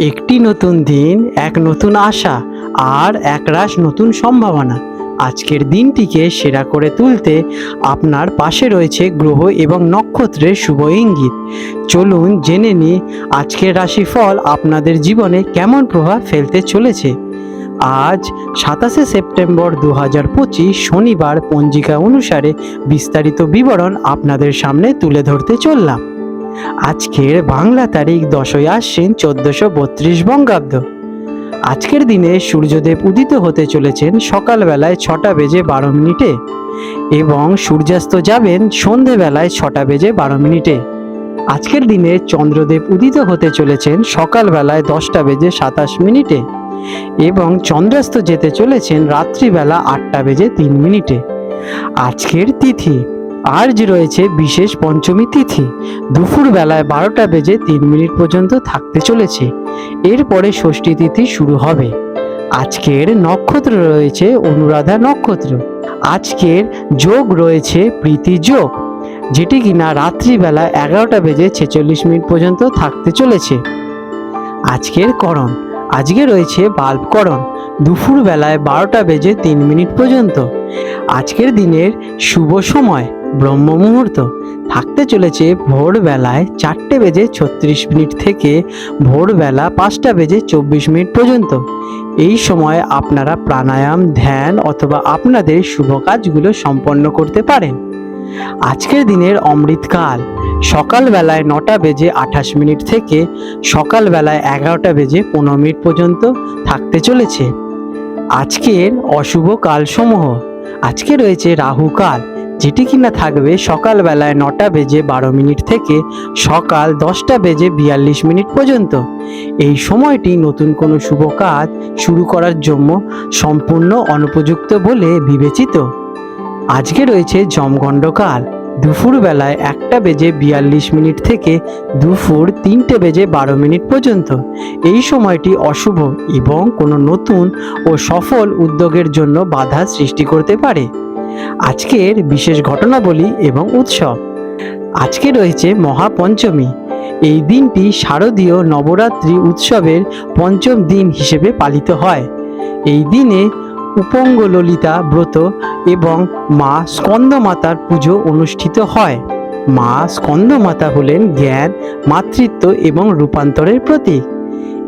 একটি নতুন দিন, এক নতুন আশা আর একরাশ নতুন সম্ভাবনা। আজকের দিনটিকে সেরা করে তুলতে আপনার পাশে রয়েছে গ্রহ এবং নক্ষত্রের শুভ ইঙ্গিত। চলুন জেনে নিই আজকের রাশিফল আপনাদের জীবনে কেমন প্রভাব ফেলতে চলেছে। আজ সাতাশে সেপ্টেম্বর দু হাজার পঁচিশ শনিবার পঞ্জিকা অনুসারে বিস্তারিত বিবরণ আপনাদের সামনে তুলে ধরতে চললাম। আজকের বাংলা তারিখ দশই আশ্বিন চোদ্দশো বত্রিশ বঙ্গাব্দ। আজকের দিনে সূর্যদেব উদিত হতে চলেছেন সকালবেলায় ছটা বেজে বারো মিনিটে এবং সূর্যাস্ত যাবেন সন্ধেবেলায় ছটা বেজে বারো মিনিটে। আজকের দিনে চন্দ্রদেব উদিত হতে চলেছেন সকালবেলায় দশটা বেজে সাতাশ মিনিটে এবং চন্দ্রাস্ত যেতে চলেছেন রাত্রিবেলা আটটা বেজে তিন মিনিটে। আজকের তিথি আজ রয়েছে বিশেষ পঞ্চমী তিথি, দুপুর বেলায় বারোটা বেজে তিন মিনিট পর্যন্ত থাকতে চলেছে। এরপরে ষষ্ঠী তিথি শুরু হবে। আজকের নক্ষত্র রয়েছে অনুরাধা নক্ষত্র। আজকের যোগ রয়েছে প্রীতি যোগ, যেটি কিনা রাত্রিবেলা এগারোটা বেজে ছেচল্লিশ মিনিট পর্যন্ত থাকতে চলেছে। আজকের করণ, আজকে রয়েছে বাল্বকরণ দুপুর বেলায় বারোটা বেজে তিন মিনিট পর্যন্ত। আজকের দিনের শুভ সময় ব্রহ্ম মুহূর্ত থাকতে চলেছে ভোরবেলায় চারটে বেজে ছত্রিশ মিনিট থেকে ভোরবেলা পাঁচটা বেজে চব্বিশ মিনিট পর্যন্ত। এই সময় আপনারা প্রাণায়াম, ধ্যান অথবা আপনাদের শুভ কাজগুলো সম্পন্ন করতে পারেন। আজকের দিনের অমৃতকাল। সকালবেলায় নটা বেজে আঠাশ মিনিট থেকে সকালবেলায় এগারোটা বেজে পনেরো মিনিট পর্যন্ত থাকতে চলেছে। আজকের অশুভ কালসমূহ। আজকে রয়েছে রাহু কাল। যেটি কিনা থাকবে সকালবেলায় নটা বেজে বারো মিনিট থেকে সকাল দশটা বেজে বিয়াল্লিশ মিনিট পর্যন্ত। এই সময়টি নতুন কোনো শুভ কাজ শুরু করার জন্য সম্পূর্ণ অনুপযুক্ত বলে বিবেচিত। আজকে রয়েছে জমগণ্ডকাল দুপুর বেলায় একটা বেজে বিয়াল্লিশ মিনিট থেকে দুপুর তিনটে বেজে বারো মিনিট পর্যন্ত। এই সময়টি অশুভ এবং কোনো নতুন ও সফল উদ্যোগের জন্য বাধা সৃষ্টি করতে পারে। আজকের বিশেষ ঘটনাবলী এবং উৎসব। আজকে রয়েছে মহাপঞ্চমী। এই দিনটি শারদীয় নবরাত্রি উৎসবের পঞ্চম দিন হিসেবে পালিত হয়। এই দিনে উপঙ্গ ললিতা ব্রত এবং মা স্কন্দমাতার পুজো অনুষ্ঠিত হয়। মা স্কন্দমাতা হলেন জ্ঞান, মাতৃত্ব এবং রূপান্তরের প্রতীক।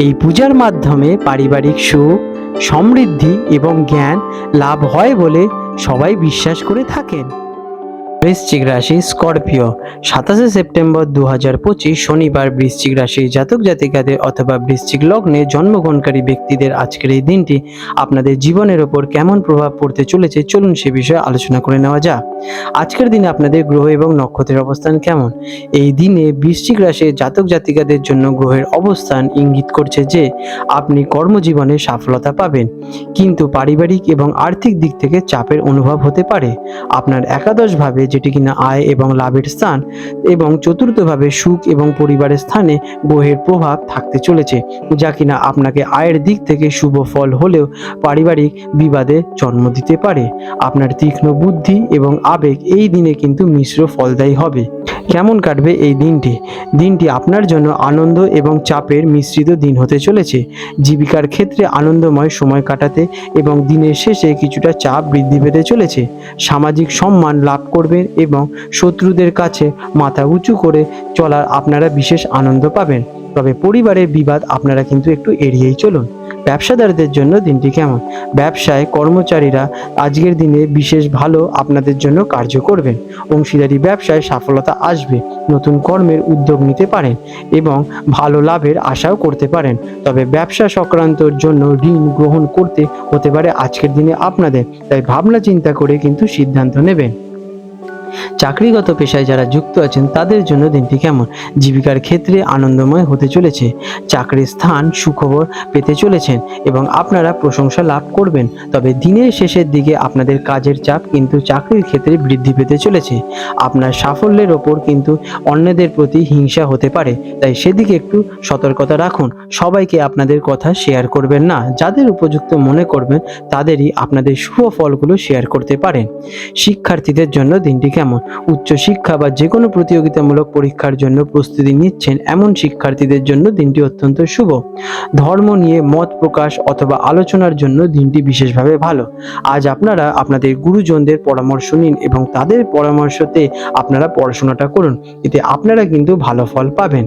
এই পূজার মাধ্যমে পারিবারিক সুখ, সমৃদ্ধি এবং জ্ঞান লাভ হয় বলে সবাই বিশ্বাস করে থাকেন। বৃশ্চিক রাশি স্করপিও। সাতাশে সেপ্টেম্বর দু হাজার পঁচিশ শনিবার বৃশ্চিক রাশির জাতক জাতিকাদের অথবা বৃশ্চিক লগ্নে জন্মগ্রহণকারী ব্যক্তিদের আজকের এই দিনটি আপনাদের জীবনের ওপর কেমন প্রভাব পড়তে চলেছে চলুন সে বিষয়ে আলোচনা করে নেওয়া যাক। আজকের দিনে আপনাদের গ্রহ এবং নক্ষত্রের অবস্থান কেমন? এই দিনে বৃশ্চিক রাশির জাতক জাতিকাদের জন্য গ্রহের অবস্থান ইঙ্গিত করছে যে আপনি কর্মজীবনে সফলতা পাবেন। কিন্তু পারিবারিক এবং আর্থিক দিক থেকে চাপের অনুভব হতে পারে। আপনার একাদশভাবে যেটি কিনা আয় এবং লাভের স্থান এবং চতুর্থভাবে সুখ এবং পরিবারের স্থানে গ্রহের প্রভাব থাকতে চলেছে, যা কিনা আপনাকে আয়ের দিক থেকে শুভ ফল হলেও পারিবারিক বিবাদে জন্ম দিতে পারে। আপনার তীক্ষ্ণ বুদ্ধি এবং আবেগ এই দিনে কিন্তু মিশ্র ফলদায়ী হবে। কেমন কাটবে এই দিনটি? দিনটি আপনার জন্য আনন্দ এবং চাপের মিশ্রিত দিন হতে চলেছে। জীবিকার ক্ষেত্রে আনন্দময় সময় কাটাতে এবং দিনের শেষে কিছুটা চাপ বৃদ্ধি পেতে চলেছে। সামাজিক সম্মান লাভ করবেন এবং শত্রুদের কাছে মাথা উঁচু করে চলার আপনারা বিশেষ আনন্দ পাবেন। তবে পরিবারের বিবাদ আপনারা কিন্তু একটু এড়িয়েই চলুন। ব্যবসাদারদের জন্য দিনটি কেমন? ব্যবসায় কর্মচারীরা আজকের দিনে বিশেষ ভালো আপনাদের জন্য কার্য করবেন। অংশীদারি ব্যবসায় সফলতা আসবে, নতুন কর্মের উদ্যোগ নিতে পারেন, এবং ভালো লাভের আশাও করতে পারেন। তবে ব্যবসা সংক্রান্তর জন্য ঋণ গ্রহণ করতে হতে পারে আজকের দিনে আপনাদের, তাই ভাবনা চিন্তা করে কিন্তু সিদ্ধান্ত নেবেন। চাকরিগত পেশায় যারা যুক্ত আছেন, তাদের জন্য দিনটি কেমন? জীবিকার ক্ষেত্রে আনন্দময় হতে চলেছে। চাকরির স্থান, সুখবর পেতে চলেছেন এবং আপনারা প্রশংসা লাভ করবেন। তবে দিনের শেষের দিকে আপনাদের কাজের চাপ কিন্তু চাকরির ক্ষেত্রে বৃদ্ধি পেতে চলেছে। আপনার সাফল্যের ওপর কিন্তু অন্যদের প্রতি হিংসা হতে পারে। তাই সেদিকে একটু সতর্কতা রাখুন। সবাইকে আপনাদের কথা শেয়ার করবেন না। যাদের উপযুক্ত মনে করবেন, তাদেরই আপনাদের শুভ ফলগুলো শেয়ার করতে পারেন। শিক্ষার্থীদের জন্য দিনটি কেমন? উচ্চশিক্ষা বা যে কোনো প্রতিযোগিতামূলক পরীক্ষার জন্য প্রস্তুতি নিচ্ছেন এমন শিক্ষার্থীদের জন্য দিনটি অত্যন্ত শুভ। ধর্ম নিয়ে মত প্রকাশ অথবা আলোচনার জন্য দিনটি বিশেষভাবে ভালো। আজ আপনারা আপনাদের গুরুজনদের পরামর্শ নিন এবং তাদের পরামর্শতে আপনারা পড়াশোনাটা করুন। এতে আপনারা কিন্তু ভালো ফল পাবেন।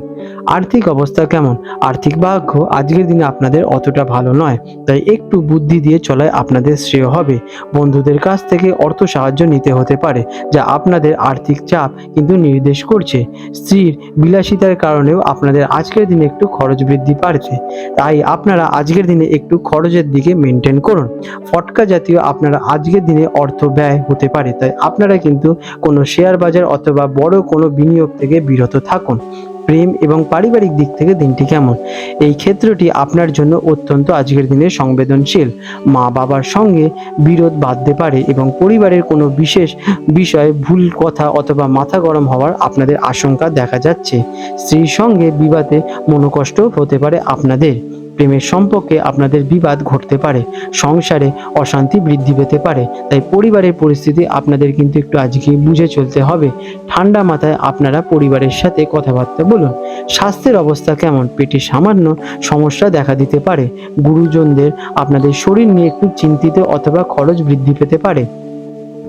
আর্থিক অবস্থা কেমন? আর্থিক ভাগ্য আজকের দিনে আপনাদের অতটা ভালো নয়, তাই একটু বুদ্ধি দিয়ে চলায় আপনাদের শ্রেয় হবে। বন্ধুদের কাছ থেকে অর্থ সাহায্য নিতে হতে পারে, যা আপনাদের আর্থিক চাপ কিন্তু নির্দেশ করছে। স্ত্রীর বিলাসিতার কারণেও আপনাদের আজকের দিনে একটু খরচ বৃদ্ধি পারছে তাই আপনারা আজকের দিনে একটু খরচের দিকে মেনটেন করুন। ফটকা জাতীয় আপনারা আজকের দিনে অর্থ ব্যয় হতে পারে। তাই আপনারা কিন্তু কোনো শেয়ার বাজার অথবা বড় কোনো বিনিয়োগ থেকে বিরত থাকুন। প্রেম এবং পারিবারিক দিক থেকে দিনটি কেমন? এই ক্ষেত্রটি আপনার জন্য অত্যন্ত আজকের দিনে সংবেদনশীল। মা বাবার সঙ্গে বিরোধ বাঁধতে পারে এবং পরিবারের কোনো বিশেষ বিষয়ে ভুল কথা অথবা মাথা গরম হওয়ার আপনাদের আশঙ্কা দেখা যাচ্ছে। স্ত্রীর সঙ্গে বিবাদে মনোকষ্ট হতে পারে আপনাদের। প্রেমের সম্পর্কে আপনাদের বিবাদ ঘটতে পারে, সংসারে অশান্তি বৃদ্ধি পেতে পারে, তাই পরিবারের পরিস্থিতি আপনাদের কিন্তু একটু আজকে বুঝে চলতে হবে। ঠান্ডা মাথায় আপনারা পরিবারের সাথে কথাবার্তা বলুন। স্বাস্থ্যের অবস্থা কেমন? পেটে সামান্য সমস্যা দেখা দিতে পারে। গুরুজনদের আপনাদের শরীর নিয়ে একটু চিন্তিত অথবা খরচ বৃদ্ধি পেতে পারে।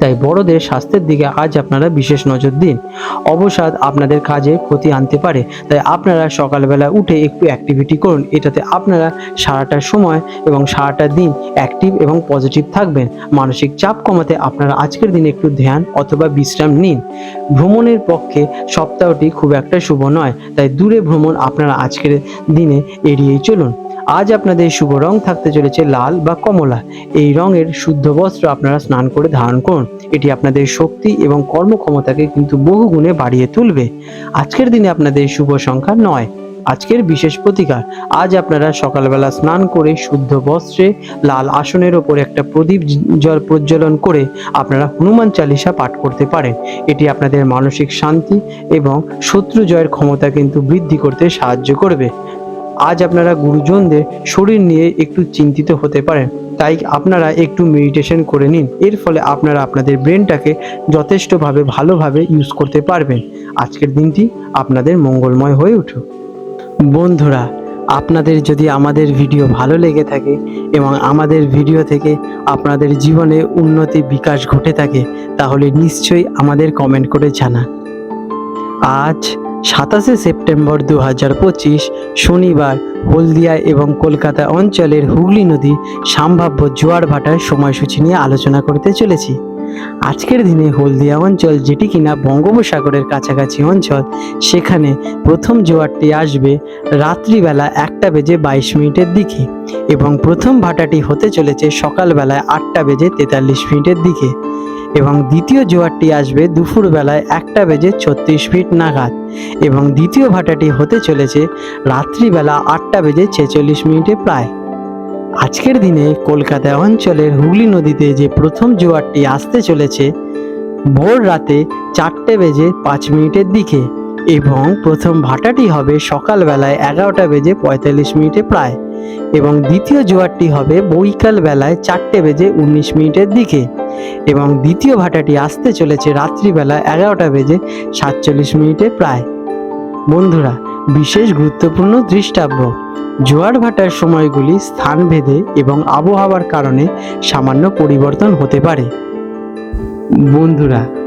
তাই বড়দের স্বাস্থ্যের দিকে আজ আপনারা বিশেষ নজর দিন। অবসাদ আপনাদের কাজে ক্ষতি আনতে পারে, তাই আপনারা সকালবেলা উঠে একটু অ্যাক্টিভিটি করুন। এটাতে আপনারা সারাটা সময় এবং সারাটা দিন অ্যাক্টিভ এবং পজিটিভ থাকবেন। মানসিক চাপ কমাতে আপনারা আজকের দিনে একটু ধ্যান অথবা বিশ্রাম নিন। ভ্রমণের পক্ষে সপ্তাহটি খুব একটা শুভ নয়, তাই দূরে ভ্রমণ আপনারা আজকের দিনে এড়িয়েই চলুন। আজ আপনাদের শুভ রং থাকতে চলেছে লাল বা কমলা। এই রঙের শুদ্ধ বস্ত্র আপনারা স্নান করে ধারণ করুন। এটি আপনাদের শক্তি এবং কর্মক্ষমতাকে কিন্তু বহু গুণে বাড়িয়ে তুলবে। আজকের দিনে আপনাদের শুভ সংখ্যা নয়। আজকের বিশেষ প্রতিকার, আজ আপনারা সকালবেলা স্নান করে শুদ্ধ বস্ত্রে লাল আসনের ওপর একটা প্রদীপ জল প্রজ্বলন করে আপনারা হনুমান চালিসা পাঠ করতে পারেন। এটি আপনাদের মানসিক শান্তি এবং শত্রু জয়ের ক্ষমতা কিন্তু বৃদ্ধি করতে সাহায্য করবে। আজ আপনারা গুরুজনদের শরীর নিয়ে একটু চিন্তিত হতে পারেন। তাই আপনারা একটু মেডিটেশন করে নিন। এর ফলে আপনারা আপনাদের ব্রেনটাকে যথেষ্টভাবে ভালোভাবে ইউজ করতে পারবেন। আজকের দিনটি আপনাদের মঙ্গলময় হয়ে উঠুক। বন্ধুরা, আপনাদের যদি আমাদের ভিডিও ভালো লেগে থাকে এবং আমাদের ভিডিও থেকে আপনাদের জীবনে উন্নতি, বিকাশ ঘটে থাকে, তাহলে নিশ্চয়ই আমাদের কমেন্ট করে জানান। আজ সাতাশে সেপ্টেম্বর দু হাজার পঁচিশ, শনিবার হলদিয়া এবং কলকাতা অঞ্চলের হুগলি নদী সম্ভাব্য জোয়ার ভাটার সময়সূচি নিয়ে আলোচনা করতে চলেছি। আজকের দিনে হলদিয়া অঞ্চল যেটি কিনা বঙ্গোপসাগরের কাছাকাছি অঞ্চল, সেখানে প্রথম জোয়ারটি আসবে রাত্রিবেলা একটা বেজে বাইশ মিনিটের দিকে এবং প্রথম ভাটাটি হতে চলেছে সকালবেলায় আটটা বেজে তেতাল্লিশ মিনিটের দিকে। এবং দ্বিতীয় জোয়ারটি আসবে দুপুরবেলায় একটা বেজে ছত্রিশ মিনিট নাগাদ এবং দ্বিতীয় ভাটাটি হতে চলেছে রাত্রিবেলা আটটা বেজে ছেচল্লিশ মিনিটে প্রায়। আজকের দিনে কলকাতা অঞ্চলের হুগলি নদীতে যে প্রথম জোয়ারটি আসতে চলেছে, ভোর রাতে চারটে বেজে পাঁচ মিনিটের দিকে এবং প্রথম ভাটাটি হবে সকালবেলায় এগারোটা বেজে পঁয়তাল্লিশ মিনিটে প্রায়। এবং দ্বিতীয় জোয়ারটি হবে বৈকাল বেলায় চারটে বেজে উনিশ মিনিটের দিকে এবং দ্বিতীয় ভাটাটি আসতে চলেছে রাত্রিবেলা এগারোটা বেজে সাতচল্লিশ মিনিটে প্রায়। বন্ধুরা, বিশেষ গুরুত্বপূর্ণ দৃষ্টাব্য। জোয়ার ভাটার সময়গুলি স্থানভেদে এবং আবহাওয়ার কারণে সামান্য পরিবর্তন হতে পারে। বন্ধুরা